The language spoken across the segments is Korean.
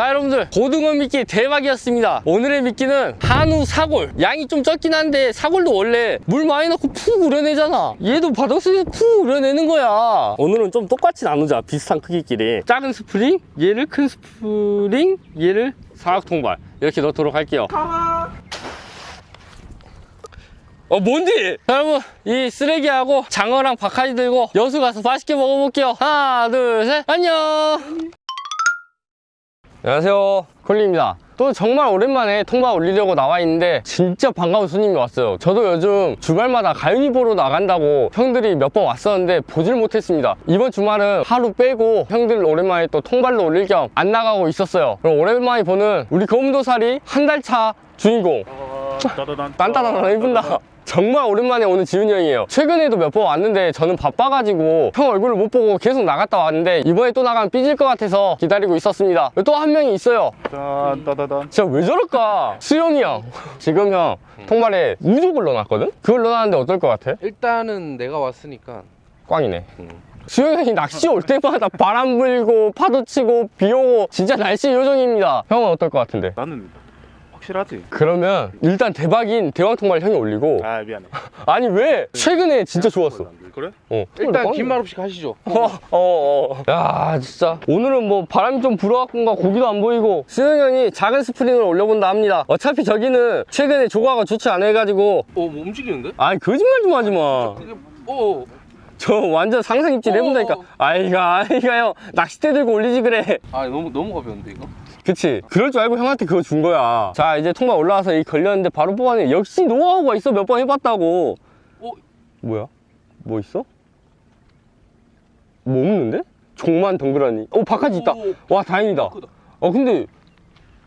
자 여러분들. 고등어 미끼 대박이었습니다. 오늘의 미끼는 한우 사골. 양이 좀 적긴 한데 사골도 원래 물 많이 넣고 푹 우려내잖아. 얘도 바닷속에서 푹 우려내는 거야. 오늘은 좀 똑같이 나누자 비슷한 크기끼리. 작은 스프링 얘를 큰 스프링 얘를 사각 통발. 이렇게 넣도록 할게요. 어 뭔지 자, 여러분 이 쓰레기하고 장어랑 박하지 들고 여수 가서 맛있게 먹어볼게요. 하나 둘 셋. 안녕 안녕하세요. 콜리입니다. 또 정말 오랜만에 통화 올리려고 나와 있는데 진짜 반가운 손님이 왔어요. 저도 요즘 주말마다 가연이 보러 나간다고 형들이 몇 번 왔었는데 보질 못했습니다. 이번 주말은 하루 빼고 형들 오랜만에 또 통발로 올릴 겸 안 나가고 있었어요. 그럼 오랜만에 보는 우리 검도살이 한 달 차 주인공. 따다단. 딴따단한 이쁜다 정말 오랜만에 오는 지훈이 형이에요. 최근에도 몇 번 왔는데 저는 바빠가지고 형 얼굴을 못 보고 계속 나갔다 왔는데 이번에 또 나가면 삐질 것 같아서 기다리고 있었습니다. 또 한 명이 있어요. 따다단. 진짜 왜 저럴까? 수영이 형. 지금 형 통발에 우족을 넣어놨거든? 그걸 넣어놨는데 어떨 것 같아? 일단은 내가 왔으니까. 꽝이네. 음. 수영이 형이 낚시 올 때마다 바람 불고 파도 치고 비 오고 진짜 날씨 요정입니다. 형은 어떨 것 같은데? 나는 확실하지 그러면 일단 대박인 대왕통발 형이 올리고 아 미안해 아니 왜 최근에 진짜 좋았어 그래? 어. 일단 긴 말 없이 가시죠 어, 어, 어. 야, 진짜. 오늘은 뭐 바람이 좀 불어갖고인가 고기도 안 보이고, 수영 형이 작은 스프링을 올려본다 합니다. 어차피 저기는 최근에 조과가 좋지 않아 해가지고, 어, 뭐 움직이는데? 아이, 거짓말 좀 하지 마. 그게 어 저 완전 상상 입질 해본다니까. 어. 아이가, 아이가 형, 낚싯대 들고 올리지 그래. 아 너무 너무 가벼운데 이거? 그치. 그럴 줄 알고 형한테 그거 준 거야. 자, 이제 통발 올라와서 이 걸렸는데 바로 뽑아내. 역시 노하우가 있어. 몇 번 해봤다고. 어? 뭐야? 뭐 있어? 뭐 없는데? 종만 덩그러니. 어, 바카지 있다. 오. 와, 다행이다. 크다. 어, 근데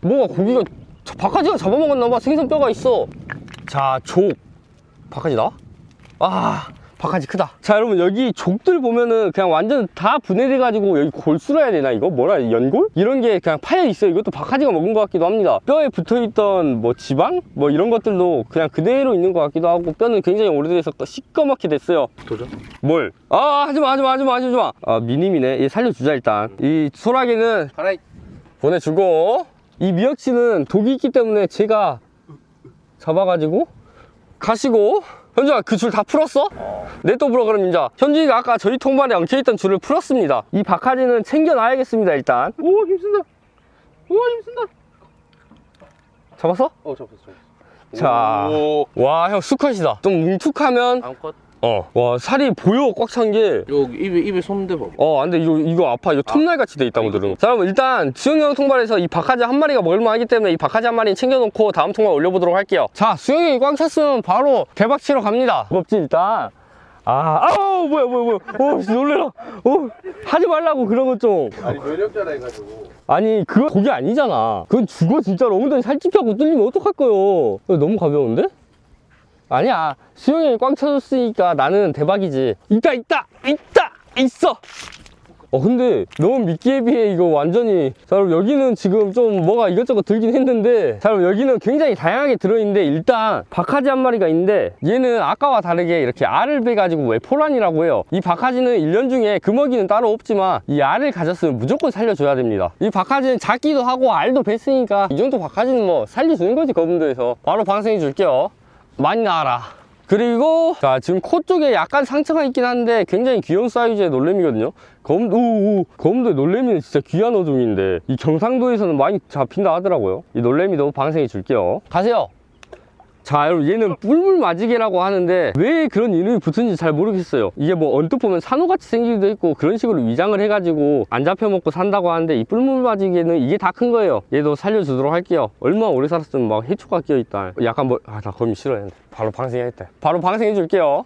뭐가 고기가 저 바카지가 잡아먹었나봐. 생선뼈가 있어. 자, 족. 바카지 나와? 아, 바카지 크다. 자, 여러분 여기 족들 보면은 그냥 완전 다 분해돼 가지고 여기 골수로 해야 되나 이거? 뭐라 연골? 이런 게 그냥 파여 있어요. 이것도 바카지가 먹은 것 같기도 합니다. 뼈에 붙어있던 뭐 지방? 뭐 이런 것들도 그냥 그대로 있는 것 같기도 하고 뼈는 굉장히 오래돼서 시꺼멓게 됐어요. 도전 뭘? 아, 하지마, 하지마, 하지마, 하지마. 아, 미님이네. 얘 살려주자, 일단. 이 소라기는 가라 보내주고 이 미역치는 독이 있기 때문에 제가 잡아가지고 가시고 현주아 그 줄 다 풀었어? 내또 불어. 그럼 인자. 현주이가 아까 저희 통발에 엉켜있던 줄을 풀었습니다. 이 바카지는 챙겨놔야겠습니다 일단. 오 힘쓴다. 오 힘쓴다. 잡았어? 어 잡았어 잡았어. 자. 오. 와형 수컷이다. 좀 뭉툭하면 암컷 어 와 살이 보여 꽉 찬게 여기 입에 입에 손대 봐봐 어, 안 돼. 이거, 이거 아파. 이거 톱날 같이 돼 있다고 들은. 자, 그럼 일단 수영형 통발에서 이 박하지 한 마리가 먹을만 하기 때문에 이 박하지 한 마리 챙겨놓고 다음 통발 올려보도록 할게요. 자, 수영형이 꽉 찼으면 바로 대박 치러 갑니다. 무겁지, 일단. 아, 아우, 뭐야, 뭐야, 뭐야. 오, 씨, 놀래라. 오, 하지 말라고, 그런 것 좀. 아니 면역자라 해가지고 아니, 그거 고기 아니잖아. 그건 죽어, 진짜로. 엉덩이 살집하고 뚫리면 어떡할 거요. 너무 가벼운데? 아니야. 수영형이 꽉 차줬으니까 나는 대박이지. 있다, 있다, 있다, 있어. 어, 근데 너무 미끼에 비해 이거 완전히. 자, 여러분, 여기는 지금 좀 뭐가 이것저것 들긴 했는데. 자, 여러분, 여기는 굉장히 다양하게 들어있는데, 일단 박하지 한 마리가 있는데, 얘는 아까와 다르게 이렇게 알을 빼가지고 외포란이라고 해요. 이 박하지는 1년 중에 금어기는 따로 없지만, 이 알을 가졌으면 무조건 살려줘야 됩니다. 이 박하지는 작기도 하고 알도 뱄으니까, 이 정도 박하지는 뭐 살려주는 거지, 거분도에서. 바로 방생해 줄게요. 많이 나와라. 그리고 자 지금 코 쪽에 약간 상처가 있긴 한데 굉장히 귀여운 사이즈의 놀래미거든요. 검도 오, 검도의 놀래미는 진짜 귀한 어종인데 이 경상도에서는 많이 잡힌다 하더라고요. 이 놀래미도 방생해 줄게요. 가세요 자 여러분 얘는 뿔물마지개라고 하는데 왜 그런 이름이 붙은지 잘 모르겠어요. 이게 뭐 언뜻 보면 산호같이 생기기도 했고 그런 식으로 위장을 해가지고 안 잡혀 먹고 산다고 하는데 이 뿔물마지개는 이게 다 큰 거예요. 얘도 살려주도록 할게요. 얼마나 오래 살았으면 막 해초가 끼어있다. 약간 뭐아나 거미 싫어했는데 바로 방생해야겠다 바로 방생해 줄게요.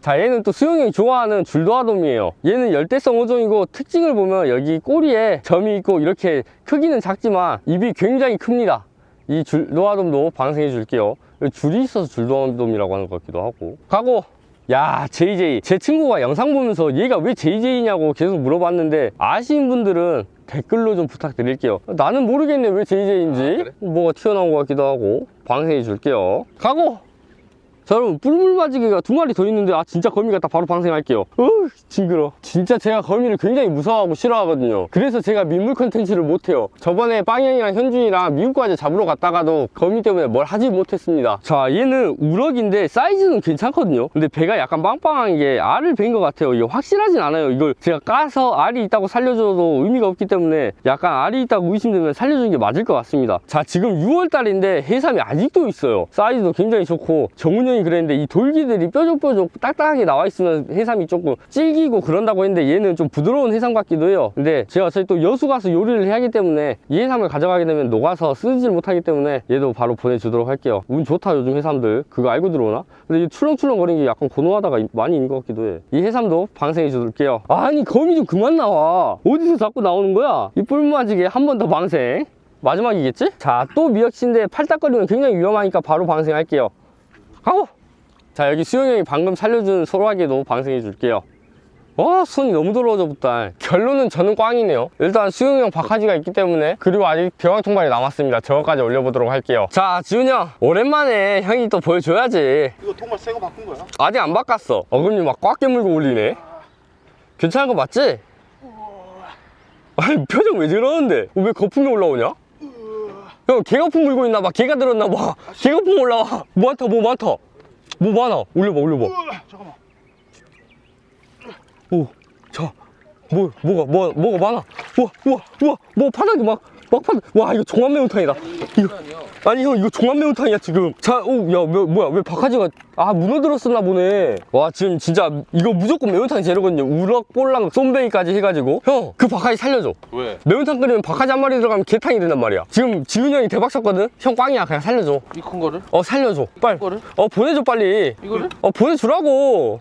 자 얘는 또 수영이 좋아하는 줄도아돔이에요. 얘는 열대성 어종이고 특징을 보면 여기 꼬리에 점이 있고 이렇게 크기는 작지만 입이 굉장히 큽니다 이 줄도아돔도 방생해 줄게요. 줄이 있어서 줄도아돔이라고 하는 것 같기도 하고. 가고 야 JJ 제 친구가 영상 보면서 얘가 왜 JJ냐고 계속 물어봤는데 아시는 분들은 댓글로 좀 부탁드릴게요. 나는 모르겠네 왜 JJ인지. 아, 그래? 뭐가 튀어나온 것 같기도 하고. 방생해 줄게요. 가고 자 여러분 뿔물맞이기가 두 마리 더 있는데 아 진짜 거미 같다. 바로 방생할게요. 어 어휴 징그러. 진짜 제가 거미를 굉장히 무서워하고 싫어하거든요. 그래서 제가 민물 컨텐츠를 못해요. 저번에 빵형이랑 현준이랑 미국까지 잡으러 갔다가도 거미 때문에 뭘 하지 못했습니다. 자 얘는 우럭인데 사이즈는 괜찮거든요. 근데 배가 약간 빵빵한 게 알을 벤것 같아요. 이게 확실하진 않아요. 이걸 제가 까서 알이 있다고 살려줘도 의미가 없기 때문에 약간 알이 있다고 의심되면 살려주는 게 맞을 것 같습니다. 자 지금 6월달인데 해삼이 아직도 있어요. 사이즈도 굉장히 좋고 정훈 형이 그랬는데 이 돌기들이 뾰족뾰족 딱딱하게 나와 있으면 해삼이 조금 질기고 그런다고 했는데 얘는 좀 부드러운 해삼 같기도 해요. 근데 제가 어차피 또 여수 가서 요리를 해야 하기 때문에 이 해삼을 가져가게 되면 녹아서 쓰질 못하기 때문에 얘도 바로 보내주도록 할게요. 운 좋다 요즘 해삼들. 그거 알고 들어오나? 근데 이 출렁출렁 거리는 게 약간 고노하다가 많이 있는 것 같기도 해 이 해삼도 방생해 줄게요. 아니 거미 좀 그만 나와. 어디서 자꾸 나오는 거야? 이 뿔마지게 한 번 더 방생. 마지막이겠지? 자 또 미역치인데 팔딱거리면 굉장히 위험하니까 바로 방생할게요 가고 자 여기 수영이 형이 방금 살려준 소라게도 방생해 줄게요. 와 손이 너무 더러워져 붙다 결론은 저는 꽝이네요. 일단 수영이 형 박하지가 있기 때문에 그리고 아직 대왕 통발이 남았습니다. 저거까지 올려보도록 할게요. 자 지훈이 형 오랜만에 형이 또 보여줘야지. 이거 통발 새거 바꾼 거야? 아직 안 바꿨어. 어금니 막 꽉 깨물고 올리네. 괜찮은 거 맞지? 아니 표정 왜 저러는데? 왜 거품이 올라오냐? 형 개거품 물고 있나 봐. 개가 들었나 봐. 개거품 올라와. 뭐 많다 뭐 많다. 뭐 많아. 올려봐 올려봐. 으아, 잠깐만. 오, 자, 뭐, 뭐가, 뭐, 뭐가 많아. 우와, 우와, 우와, 뭐 바닥이 막, 막 바닥. 와, 이거 종합 매운탕이다. 이거, 아니, 형, 이거 종합 매운탕이야, 지금. 자, 오, 야, 뭐, 뭐야, 왜 바카지가, 아, 문어 들었었나 보네. 와, 지금 진짜, 이거 무조건 매운탕 재료거든요. 우럭, 볼랑, 쏨뱅이까지 해가지고. 형, 그 바카지 살려줘. 왜? 매운탕 끓이면 바카지 한 마리 들어가면 개탕이 된단 말이야. 지금 지훈이 형이 대박 쳤거든? 형 꽝이야, 그냥 살려줘. 이 큰 거를? 어, 살려줘. 빨리. 이거를? 어, 보내줘, 빨리. 이거를? 어 보내주라고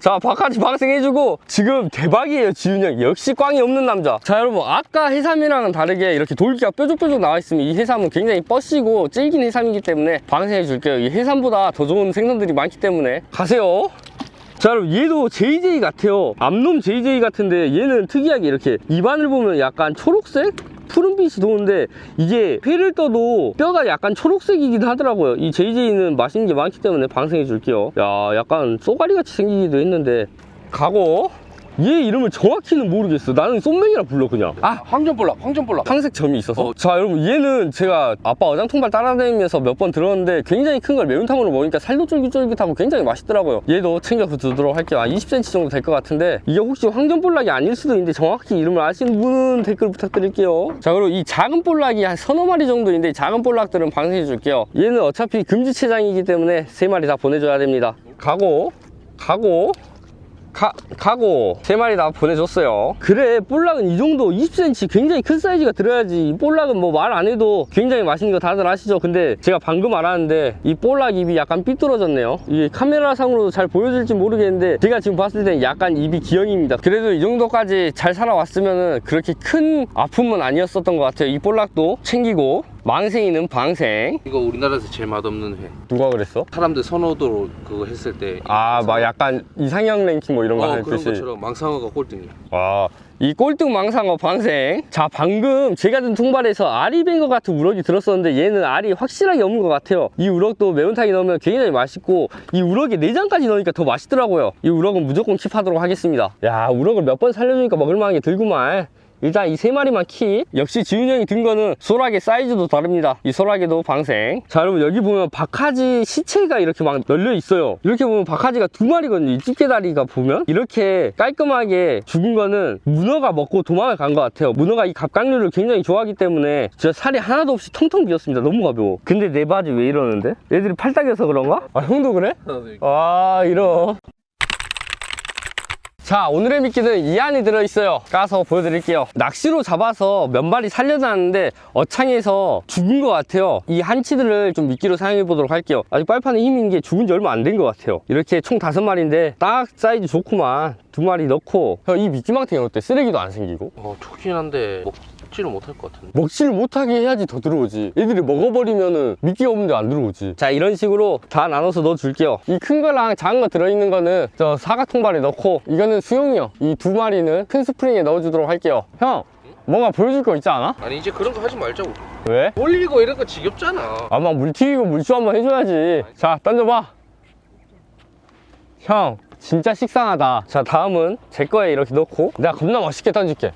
자 바카지 방생해주고 지금 대박이에요 지훈이 형. 역시 꽝이 없는 남자. 자 여러분 아까 해삼이랑은 다르게 이렇게 돌기가 뾰족뾰족 나와 있으면 이 해삼은 굉장히 뻐시고 질긴 해삼이기 때문에 방생해 줄게요. 이 해삼보다 더 좋은 생선들이 많기 때문에. 가세요. 자 여러분 얘도 JJ 같아요. 암놈 JJ 같은데 얘는 특이하게 이렇게 입안을 보면 약간 초록색? 푸른빛이 도는데 이게 회를 떠도 뼈가 약간 초록색이긴 하더라고요. 이 JJ는 맛있는 게 많기 때문에 방생해 줄게요. 야 약간 쏘가리 같이 생기기도 했는데. 가고 얘 이름을 정확히는 모르겠어. 나는 쏨맹이라 불러 그냥. 아 황전볼락, 황전볼락. 황색 점이 있어서. 어. 자 여러분 얘는 제가 아빠 어장통발 따라다니면서 몇 번 들었는데 굉장히 큰 걸 매운탕으로 먹으니까 살도 쫄깃쫄깃하고 굉장히 맛있더라고요. 얘도 챙겨두도록 할게요. 한 20cm 정도 될 것 같은데 이게 혹시 황전볼락이 아닐 수도 있는데 정확히 이름을 아시는 분은 댓글 부탁드릴게요. 자 그리고 이 작은 볼락이 한 서너 마리 정도인데 이 작은 볼락들은 방생해 줄게요. 얘는 어차피 금지체장이기 때문에 세 마리 다 보내줘야 됩니다. 가고 가고 가, 가고 세 마리 다 보내줬어요. 그래 볼락은 이 정도 20cm 굉장히 큰 사이즈가 들어야지. 이 볼락은 뭐 말 안 해도 굉장히 맛있는 거 다들 아시죠? 근데 제가 방금 알았는데 이 볼락 입이 약간 삐뚤어졌네요. 이게 카메라 상으로도 잘 보여질지 모르겠는데 제가 지금 봤을 땐 약간 입이 기형입니다. 그래도 이 정도까지 잘 살아왔으면 그렇게 큰 아픔은 아니었었던 것 같아요. 이 볼락도 챙기고 망생이는 방생 이거 우리나라에서 제일 맛없는 회. 누가 그랬어? 사람들 선호도로 그거 했을 때. 아 막 약간 이상형 랭킹 뭐 이런 거 어, 하는 그런 뜻이 것처럼 망상어가 꼴등이야. 아, 이 꼴등 망상어 방생. 자, 방금 제가 든 통발에서 알이 벤것 같은 우럭이 들었었는데 얘는 알이 확실하게 없는 것 같아요. 이 우럭도 매운탕에 넣으면 굉장히 맛있고 이 우럭에 내장까지 넣으니까 더 맛있더라고요. 이 우럭은 무조건 킵하도록 하겠습니다. 야, 우럭을 몇 번 살려주니까 먹을만한 게 들구만. 일단 이 세 마리만 키. 역시 지훈이 형이 든 거는 소라게 사이즈도 다릅니다. 이 소라게도 방생. 자 여러분 여기 보면 박하지 시체가 이렇게 막 널려 있어요. 이렇게 보면 박하지가 두 마리거든요. 이 집게다리가 보면. 이렇게 깔끔하게 죽은 거는 문어가 먹고 도망을 간 것 같아요. 문어가 이 갑각류를 굉장히 좋아하기 때문에 진짜 살이 하나도 없이 텅텅 비었습니다. 너무 가벼워. 근데 내 바지 왜 이러는데? 얘들이 팔딱여서 그런가? 아 형도 그래? 아 이런 자 오늘의 미끼는 이 안에 들어있어요. 까서 보여드릴게요. 낚시로 잡아서 몇 마리 살려놨는데 어창에서 죽은 것 같아요. 이 한치들을 좀 미끼로 사용해 보도록 할게요. 아직 빨판에 있는 게 죽은 지 얼마 안 된 것 같아요. 이렇게 총 다섯 마리인데 딱 사이즈 좋구만. 두 마리 넣고. 형이 미끼망탱이 어때? 쓰레기도 안 생기고? 어, 좋긴 한데 먹지를 못할 것 같은데. 먹지를 못하게 해야지 더 들어오지 애들이 먹어버리면은 미끼가 없는데 안 들어오지 자 이런 식으로 다 나눠서 넣어줄게요 이 큰 거랑 작은 거 들어있는 거는 저 사과 통발에 넣고 이거는 수용이 형이 두 마리는 큰 스프링에 넣어주도록 할게요 형 뭔가 보여줄 거 있지 않아? 아니 이제 그런 거 하지 말자고. 왜? 올리고 이런 거 지겹잖아. 아마 물 튀기고 물쇼 한번 해줘야지 자 던져봐 형 진짜 식상하다 자 다음은 제 거에 이렇게 넣고 내가 겁나 멋있게 던질게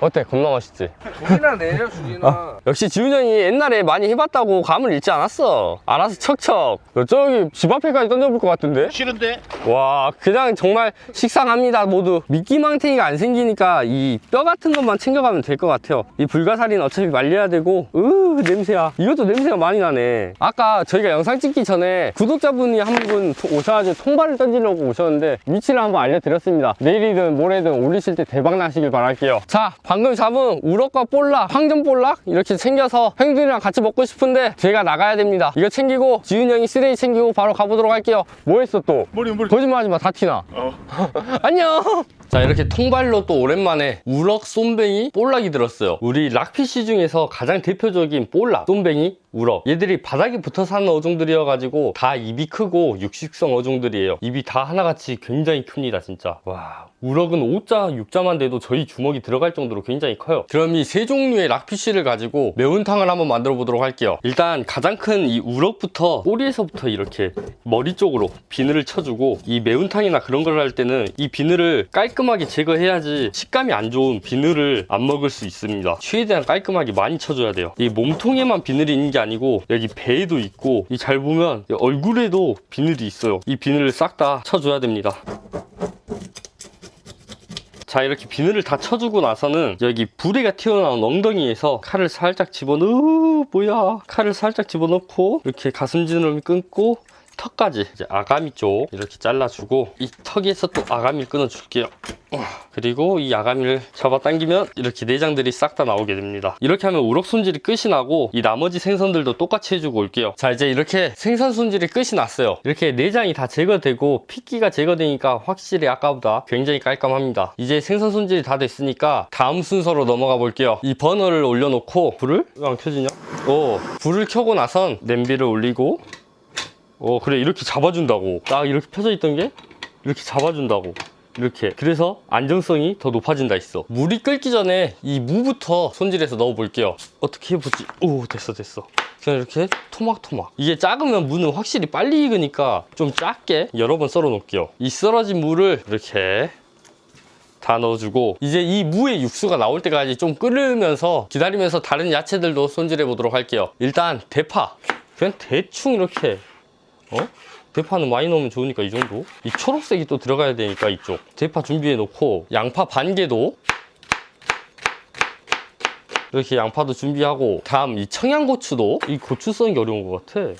어때? 겁나 멋있지? 조리나 내려 줄이나. 역시 지훈 형이 옛날에 많이 해봤다고 감을 잃지 않았어. 알아서 척척. 저기 집 앞에까지 던져볼 것 같은데? 싫은데? 와 그냥 정말 식상합니다 모두. 미끼망탱이가 안 생기니까 이 뼈 같은 것만 챙겨가면 될 것 같아요. 이 불가사리는 어차피 말려야 되고. 으 냄새야. 이것도 냄새가 많이 나네. 아까 저희가 영상 찍기 전에 구독자분이 한 분 오셔가지고 통발을 던지려고 오셨는데 위치를 한번 알려드렸습니다. 내일이든 모레든 올리실 때 대박 나시길 바랄게요. 자 방금 잡은 우럭과 볼락 황전 볼락 이렇게 챙겨서 형들이랑 같이 먹고 싶은데 제가 나가야 됩니다 이거 챙기고 지훈 형이 쓰레기 챙기고 바로 가보도록 할게요 뭐 했어 또 머리 머리. 거짓말하지 마, 다 티나. 어. 안녕. 자 이렇게 통발로 또 오랜만에 우럭, 쏨뱅이, 볼락이 들었어요. 우리 락피쉬 중에서 가장 대표적인 볼락, 쏨뱅이, 우럭. 얘들이 바닥에 붙어 사는 어종들이어가지고 다 입이 크고 육식성 어종들이에요. 입이 다 하나같이 굉장히 큽니다, 진짜. 와. 우럭은 5자, 6자만 돼도 저희 주먹이 들어갈 정도로 굉장히 커요. 그럼 이 세 종류의 락피쉬를 가지고 매운탕을 한번 만들어 보도록 할게요. 일단 가장 큰 이 우럭부터 꼬리에서부터 이렇게 머리 쪽으로 비늘을 쳐주고 이 매운탕이나 그런 걸 할 때는 이 비늘을 깔끔하게 제거해야지 식감이 안 좋은 비늘을 안 먹을 수 있습니다. 최대한 깔끔하게 많이 쳐줘야 돼요. 이 몸통에만 비늘이 있는 게 아니 고 여기 배에도 있고 이 잘 보면 이 얼굴에도 비늘이 있어요. 이 비늘을 싹 다 쳐줘야 됩니다. 자 이렇게 비늘을 다 쳐주고 나서는 여기 부리가 튀어나온 엉덩이에서 칼을 살짝 집어넣어 뭐야 칼을 살짝 집어넣고 이렇게 가슴 지느러미 끊고 턱까지 이제 아가미 쪽 이렇게 잘라주고 이 턱에서 또 아가미를 끊어줄게요. 어, 그리고 이 아가미를 잡아당기면 이렇게 내장들이 싹 다 나오게 됩니다. 이렇게 하면 우럭 손질이 끝이 나고 이 나머지 생선들도 똑같이 해주고 올게요. 자 이제 이렇게 생선 손질이 끝이 났어요. 이렇게 내장이 다 제거되고 핏기가 제거되니까 확실히 아까보다 굉장히 깔끔합니다. 이제 생선 손질이 다 됐으니까 다음 순서로 넘어가 볼게요. 이 버너를 올려놓고 불을 왜 안 켜지냐? 오 불을 켜고 나선 냄비를 올리고 어 그래 이렇게 잡아준다고. 딱 이렇게 펴져 있던 게 이렇게 잡아준다고. 이렇게. 그래서 안정성이 더 높아진다 했어. 물이 끓기 전에 이 무부터 손질해서 넣어 볼게요. 어떻게 해보지? 오 됐어 됐어. 그냥 이렇게 토막토막. 이게 작으면 무는 확실히 빨리 익으니까 좀 작게 여러 번 썰어 놓을게요. 이 썰어진 무를 이렇게 다 넣어주고 이제 이 무의 육수가 나올 때까지 좀 끓으면서 기다리면서 다른 야채들도 손질해 보도록 할게요. 일단 대파. 그냥 대충 이렇게 어? 대파는 많이 넣으면 좋으니까 이 정도. 이 초록색이 또 들어가야 되니까 이쪽. 대파 준비해 놓고 양파 반 개도 이렇게 양파도 준비하고 다음 이 청양고추도. 이 고추 써는 게 어려운 것 같아.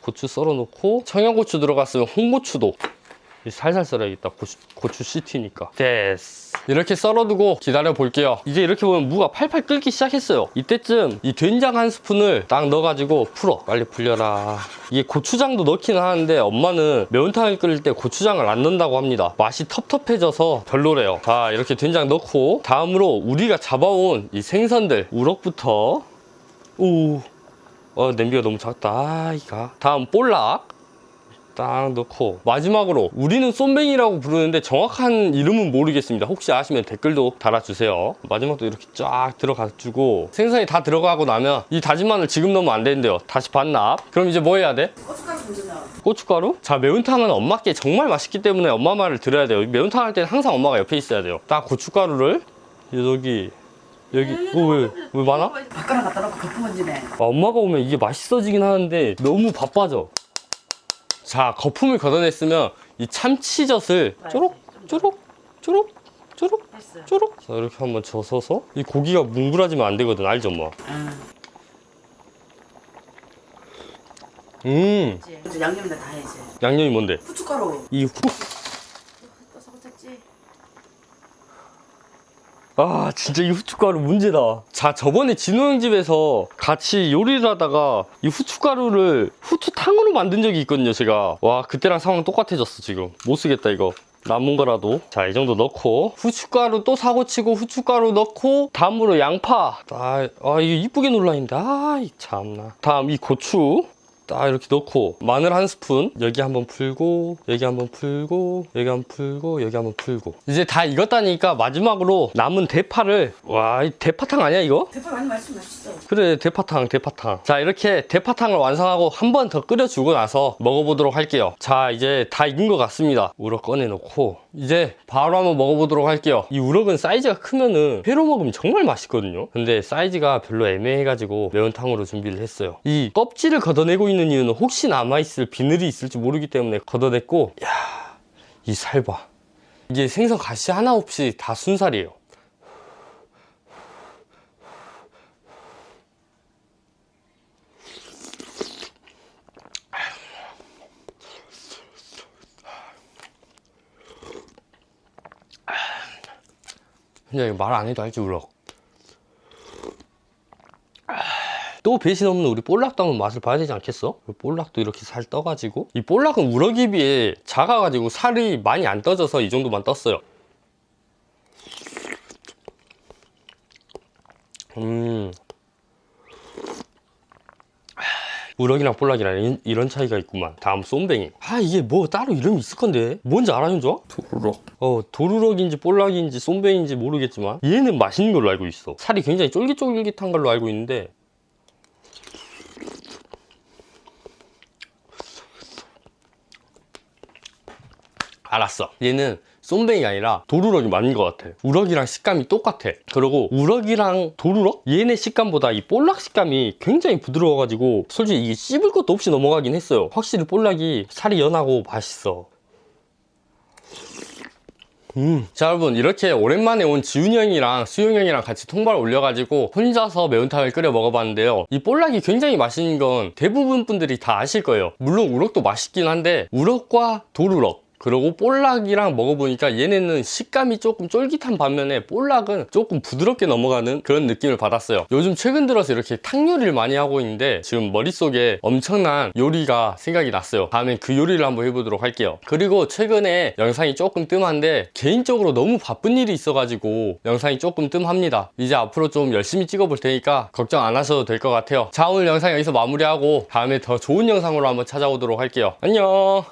고추 썰어 놓고 청양고추 들어갔으면 홍고추도. 이 살살 썰어야겠다. 고추, 고추 시티니까. 됐어. 이렇게 썰어두고 기다려 볼게요. 이제 이렇게 보면 무가 팔팔 끓기 시작했어요. 이때쯤 이 된장 한 스푼을 딱 넣어가지고 풀어. 빨리 불려라. 이게 고추장도 넣기는 하는데 엄마는 매운탕을 끓일 때 고추장을 안 넣는다고 합니다. 맛이 텁텁해져서 별로래요. 자 이렇게 된장 넣고 다음으로 우리가 잡아온 이 생선들. 우럭부터. 오 어, 냄비가 너무 작다. 아, 이가. 다음 볼락. 딱 넣고 마지막으로 우리는 쏨뱅이라고 부르는데 정확한 이름은 모르겠습니다 혹시 아시면 댓글도 달아주세요 마지막도 이렇게 쫙 들어가주고 생선이 다 들어가고 나면 이 다진 마늘 지금 넣으면 안 되는데요 다시 반납 그럼 이제 뭐 해야 돼? 고춧가루? 자 매운탕은 엄마께 정말 맛있기 때문에 엄마 말을 들어야 돼요 매운탕 할 때는 항상 엄마가 옆에 있어야 돼요 딱 고춧가루를 여기 여기 어, 왜? 왜 많아? 바꿔라 갖다 놓고 거품 건지네. 아, 엄마가 오면 이게 맛있어지긴 하는데 너무 바빠져. 자, 거품을 걷어냈으면 이 참치젓을 쪼록, 쪼록, 쪼록, 쪼록, 됐어. 쪼록. 자, 이렇게 한번 젖어서 이 고기가 뭉그라지면 안 되거든, 알죠, 엄마? 응. 음, 이제 양념에다 다 해야지. 양념이 뭔데? 후춧가루. 이 후. 또 사고쳤지? 아, 진짜 이 후춧가루 문제다. 자, 저번에 진호 형 집에서 같이 요리를 하다가 이 후춧가루를 후추탕으로 만든 적이 있거든요, 제가. 와, 그때랑 상황 똑같아졌어, 지금. 못 쓰겠다, 이거. 남은 거라도. 자, 이 정도 넣고, 후춧가루 또 사고 치고, 후춧가루 넣고, 다음으로 양파. 아, 아 이게 이쁘게 놀라있는데. 아, 이 참나. 다음 이 고추. 딱 이렇게 넣고 마늘 한 스푼 여기 한번 풀고 여기 한번 풀고 여기 한번 풀고 여기 한번 풀고. 이제 다 익었다니까 마지막으로 남은 대파를 와 이 대파탕 아니야 이거? 대파 많이 맛있어 맛있어. 그래 대파탕 대파탕. 자 이렇게 대파탕을 완성하고 한 번 더 끓여주고 나서 먹어보도록 할게요. 자 이제 다 익은 것 같습니다. 우럭 꺼내놓고. 이제 바로 한번 먹어보도록 할게요. 이 우럭은 사이즈가 크면은 회로 먹으면 정말 맛있거든요. 근데 사이즈가 별로 애매해가지고 매운탕으로 준비를 했어요. 이 껍질을 걷어내고 있는 이유는 혹시 남아있을 비늘이 있을지 모르기 때문에 걷어냈고 야이 살봐. 이게 생선 가시 하나 없이 다 순살이에요. 그냥 말 안 해도 알지 우럭 또 배신 없는 우리 볼락도 한번 맛을 봐야 되지 않겠어? 볼락도 이렇게 살 떠가지고? 이 볼락은 우럭에 비해 작아가지고 살이 많이 안 떠져서 이 정도만 떴어요. 음. 우럭이랑 볼락이랑 이- 이런 차이가 있구만. 다음 쏨뱅이. 아 이게 뭐 따로 이름이 있을 건데? 뭔지 알아 현주아? 우럭. 어 도루럭인지 볼락인지 쏨뱅인지 모르겠지만 얘는 맛있는 걸로 알고 있어. 살이 굉장히 쫄깃쫄깃한 걸로 알고 있는데 알았어. 얘는 쏨뱅이가 아니라 도루럭이 맞는 것 같아. 우럭이랑 식감이 똑같아. 그리고 우럭이랑 도루럭? 얘네 식감보다 이 볼락 식감이 굉장히 부드러워가지고 솔직히 이게 씹을 것도 없이 넘어가긴 했어요. 확실히 볼락이 살이 연하고 맛있어. 음. 자 여러분 이렇게 오랜만에 온 지훈이 형이랑 수용 형이랑 같이 통발 올려가지고 혼자서 매운탕을 끓여 먹어봤는데요. 이 볼락이 굉장히 맛있는 건 대부분 분들이 다 아실 거예요. 물론 우럭도 맛있긴 한데 우럭과 도루럭 그리고 볼락이랑 먹어보니까 얘네는 식감이 조금 쫄깃한 반면에 볼락은 조금 부드럽게 넘어가는 그런 느낌을 받았어요. 요즘 최근 들어서 이렇게 탕 요리를 많이 하고 있는데 지금 머릿속에 엄청난 요리가 생각이 났어요. 다음엔 그 요리를 한번 해보도록 할게요. 그리고 최근에 영상이 조금 뜸한데 개인적으로 너무 바쁜 일이 있어가지고 영상이 조금 뜸합니다. 이제 앞으로 좀 열심히 찍어볼 테니까 걱정 안 하셔도 될 것 같아요. 자 오늘 영상 여기서 마무리하고 다음에 더 좋은 영상으로 한번 찾아오도록 할게요. 안녕